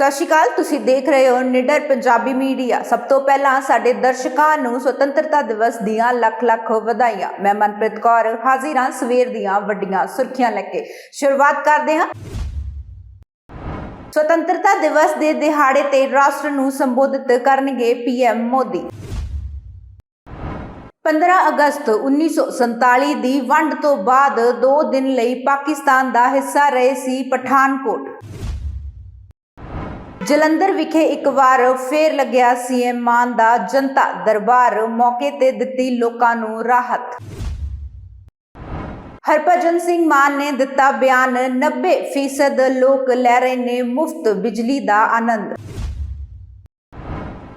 ਸਤਿ ਸ਼੍ਰੀ ਅਕਾਲ, ਤੁਸੀਂ ਦੇਖ ਰਹੇ ਹੋ ਨਿਡਰ ਪੰਜਾਬੀ ਮੀਡੀਆ। ਸਭ ਤੋਂ ਪਹਿਲਾਂ ਸਾਡੇ ਦਰਸ਼ਕਾਂ ਨੂੰ ਸੁਤੰਤਰਤਾ ਦਿਵਸ ਦੀਆਂ ਲੱਖ ਲੱਖ ਵਧਾਈਆਂ। ਮੈਂ ਮਨਪ੍ਰੀਤ ਕੌਰ, ਹਾਜ਼ਰ ਹਾਂ ਸਵੇਰ ਦੀਆਂ ਵੱਡੀਆਂ ਸੁਰਖੀਆਂ ਲੈ ਕੇ। ਸ਼ੁਰੂਆਤ ਕਰਦੇ ਹਾਂ। ਸੁਤੰਤਰਤਾ ਦਿਵਸ ਦੇ ਦਿਹਾੜੇ ਤੇ ਰਾਸ਼ਟਰ ਨੂੰ ਸੰਬੋਧਿਤ ਕਰਨਗੇ ਪੀਐਮ ਮੋਦੀ। 15 ਅਗਸਤ 1947 ਦੀ ਵੰਡ ਤੋਂ ਬਾਅਦ 2 ਦਿਨ ਲਈ ਪਾਕਿਸਤਾਨ ਦਾ ਹਿੱਸਾ ਰਹੇ ਸੀ ਪਠਾਨਕੋਟ। ਜਲੰਧਰ ਵਿਖੇ ਇੱਕ ਵਾਰ ਫੇਰ ਲੱਗਿਆ ਸੀਐਮ ਮਾਨ ਦਾ ਜਨਤਾ ਦਰਬਾਰ ਮੌਕੇ ਤੇ ਦਿੱਤੀ ਲੋਕਾਂ ਨੂੰ ਰਾਹਤ। ਹਰਭਜਨ ਸਿੰਘ ਮਾਨ ਨੇ ਦਿੱਤਾ ਬਿਆਨ 90% ਲੋਕ ਲੈ ਰਹੇ ਨੇ ਮੁਫਤ ਬਿਜਲੀ ਦਾ ਆਨੰਦ।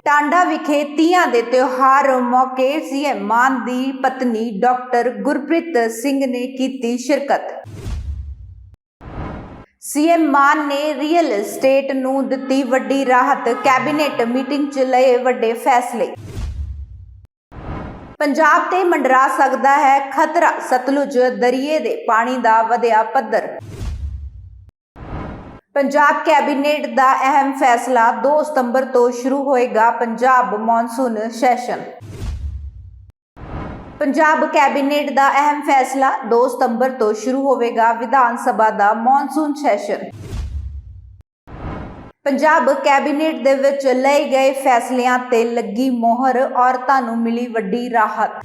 ਟਾਂਡਾ ਵਿਖੇ ਤੀਆਂ ਦੇ ਤਿਉਹਾਰ ਮੌਕੇ ਸੀਐਮ ਮਾਨ ਦੀ ਪਤਨੀ ਡਾਕਟਰ ਗੁਰਪ੍ਰੀਤ ਸਿੰਘ ਨੇ ਕੀਤੀ ਸ਼ਿਰਕਤ। ਸੀਐਮ ਮਾਨ ਨੇ ਰੀਅਲ ਏਸਟੇਟ ਨੂੰ ਦਿੱਤੀ ਵੱਡੀ ਰਾਹਤ, ਕੈਬਨਿਟ ਮੀਟਿੰਗ 'ਚ ਲਏ ਵੱਡੇ ਫੈਸਲੇ। ਪੰਜਾਬ ਤੇ ਮੰਡਰਾ ਸਕਦਾ ਹੈ ਖਤਰਾ, ਸਤਲੁਜ ਦਰਿਏ ਦੇ ਪਾਣੀ ਦਾ ਵਧਿਆ ਪੱਧਰ। ਪੰਜਾਬ ਕੈਬਨਿਟ ਦਾ ਅਹਿਮ ਫੈਸਲਾ 2 ਸਤੰਬਰ ਤੋਂ ਸ਼ੁਰੂ ਹੋਏਗਾ Punjab monsoon session. Punjab cabinet ਦਾ ਅਹਿਮ ਫੈਸਲਾ 2 ਸਤੰਬਰ ਤੋਂ ਸ਼ੁਰੂ ਹੋਵੇਗਾ ਵਿਧਾਨ ਸਭਾ ਦਾ ਮੌਨਸੂਨ ਸੈਸ਼ਨ। ਪੰਜਾਬ ਕੈਬਨਿਟ ਦੇ ਵਿੱਚ ਲਏ ਗਏ ਫੈਸਲਿਆਂ ਤੇ ਲੱਗੀ ਮੋਹਰ, ਔਰਤਾਂ ਨੂੰ ਮਿਲੀ ਵੱਡੀ ਰਾਹਤ।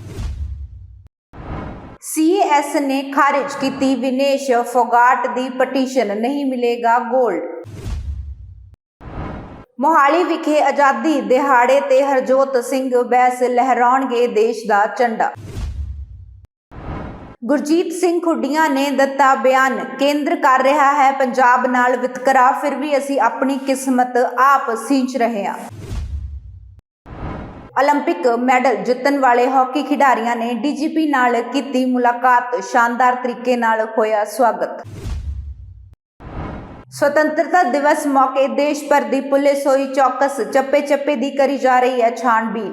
ਸੀਐਸ ਨੇ ਖਾਰਿਜ ਕੀਤੀ ਵਿਨੇਸ਼ ਫੋਗਾਟ ਦੀ ਪਟੀਸ਼ਨ, ਨਹੀਂ ਮਿਲੇਗਾ ਗੋਲਡ। ਮੋਹਾਲੀ ਵਿਖੇ ਆਜ਼ਾਦੀ ਦਿਹਾੜੇ ਤੇ ਹਰਜੋਤ ਸਿੰਘ ਬੈਸ ਲਹਿਰਾਉਣਗੇ ਦੇਸ਼ ਦਾ ਝੰਡਾ। ਗੁਰਜੀਤ ਸਿੰਘ ਖੁੱਡੀਆਂ ਨੇ ਦਿੱਤਾ ਬਿਆਨ ਕੇਂਦਰ ਕਰ ਰਿਹਾ ਹੈ ਪੰਜਾਬ ਨਾਲ ਵਿਤਕਰਾ ਫਿਰ ਵੀ ਅਸੀਂ ਆਪਣੀ ਕਿਸਮਤ ਆਪ ਸੀਂਚ ਰਹੇ ਹਾਂ 올림픽 ਮੈਡਲ ਜਿੱਤਣ ਵਾਲੇ ਹਾਕੀ ਖਿਡਾਰੀਆਂ ਨੇ ਡੀਜੀਪੀ ਨਾਲ ਕੀਤੀ ਮੁਲਾਕਾਤ ਸ਼ਾਨਦਾਰ ਤਰੀਕੇ ਨਾਲ ਹੋਇਆ ਸਵਾਗਤ ਸੁਤੰਤਰਤਾ ਦਿਵਸ ਮੌਕੇ ਦੇਸ਼ ਭਰ ਦੀ ਪੁਲਿਸ ਹੋਈ ਚੌਕਸ ਚੱਪੇ ਚੱਪੇ ਦੀ ਕਰੀ ਜਾ ਰਹੀ ਹੈ ਛਾਣਬੀਨ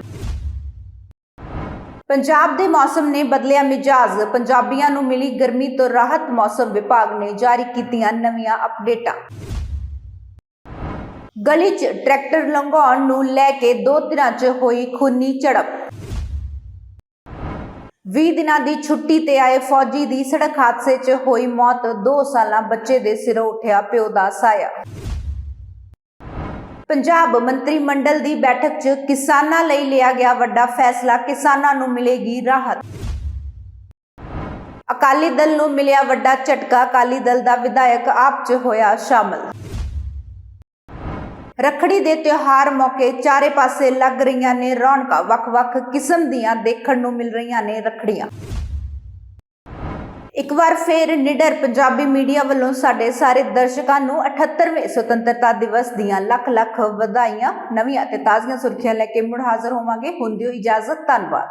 ਪੰਜਾਬ ਦੇ ਮੌਸਮ ਨੇ ਬਦਲਿਆ ਮਿਜਾਜ਼। ਪੰਜਾਬੀਆਂ ਨੂੰ ਮਿਲੀ ਗਰਮੀ ਤੋਂ ਰਾਹਤ, ਮੌਸਮ ਵਿਭਾਗ ਨੇ ਜਾਰੀ ਕੀਤੀਆਂ ਨਵੀਆਂ ਅਪਡੇਟਾਂ। ਗਲੀ 'ਚ ਟਰੈਕਟਰ ਲੰਘਾਉਣ ਨੂੰ ਲੈ ਕੇ ਦੋ ਦਿਨਾਂ 'ਚ ਹੋਈ ਖੂਨੀ ਝੜਪ। 20 ਦਿਨਾਂ ਦੀ ਛੁੱਟੀ ਤੇ ਆਏ ਫੌਜੀ ਦੀ ਸੜਕ ਹਾਦਸੇ 'ਚ ਹੋਈ ਮੌਤ। 2 ਸਾਲਾਂ ਬੱਚੇ ਦੇ ਸਿਰੋਂ ਉੱਠਿਆ ਪਿਓ ਦਾ ਸਾਇਆ। ਪੰਜਾਬ ਮੰਤਰੀ ਮੰਡਲ ਦੀ ਬੈਠਕ 'ਚ ਕਿਸਾਨਾਂ ਲਈ ਲਿਆ ਗਿਆ ਵੱਡਾ ਫੈਸਲਾ, ਕਿਸਾਨਾਂ ਨੂੰ ਮਿਲੇਗੀ ਰਾਹਤ। ਅਕਾਲੀ ਦਲ ਨੂੰ ਮਿਲਿਆ ਵੱਡਾ ਝਟਕਾ, ਅਕਾਲੀ ਦਲ ਦਾ ਵਿਧਾਇਕ ਆਪ 'ਚ ਹੋਇਆ ਸ਼ਾਮਲ। ਰੱਖੜੀ ਦੇ ਤਿਉਹਾਰ ਮੌਕੇ ਚਾਰੇ ਪਾਸੇ ਲੱਗ ਰਹੀਆਂ ਨੇ ਰੌਣਕਾਂ, ਵੱਖ-ਵੱਖ ਕਿਸਮ ਦੀਆਂ ਦੇਖਣ ਨੂੰ ਮਿਲ ਰਹੀਆਂ ਨੇ ਰੱਖੜੀਆਂ। ਇੱਕ ਵਾਰ ਫੇਰ ਨਿਡਰ ਪੰਜਾਬੀ ਮੀਡੀਆ ਵੱਲੋਂ ਸਾਡੇ ਸਾਰੇ ਦਰਸ਼ਕਾਂ ਨੂੰ 78ਵੇਂ ਸੁਤੰਤਰਤਾ ਦਿਵਸ ਦੀਆਂ ਲੱਖ ਲੱਖ ਵਧਾਈਆਂ, ਨਵੀਆਂ ਤੇ ਤਾਜ਼ੀਆਂ ਸੁਰਖੀਆਂ ਲੈ ਕੇ ਮੁੜ ਹਾਜ਼ਰ ਹੋਵਾਂਗੇ। ਹੁੰਦੀ ਦਿਓ ਇਜਾਜ਼ਤ, ਧੰਨਵਾਦ।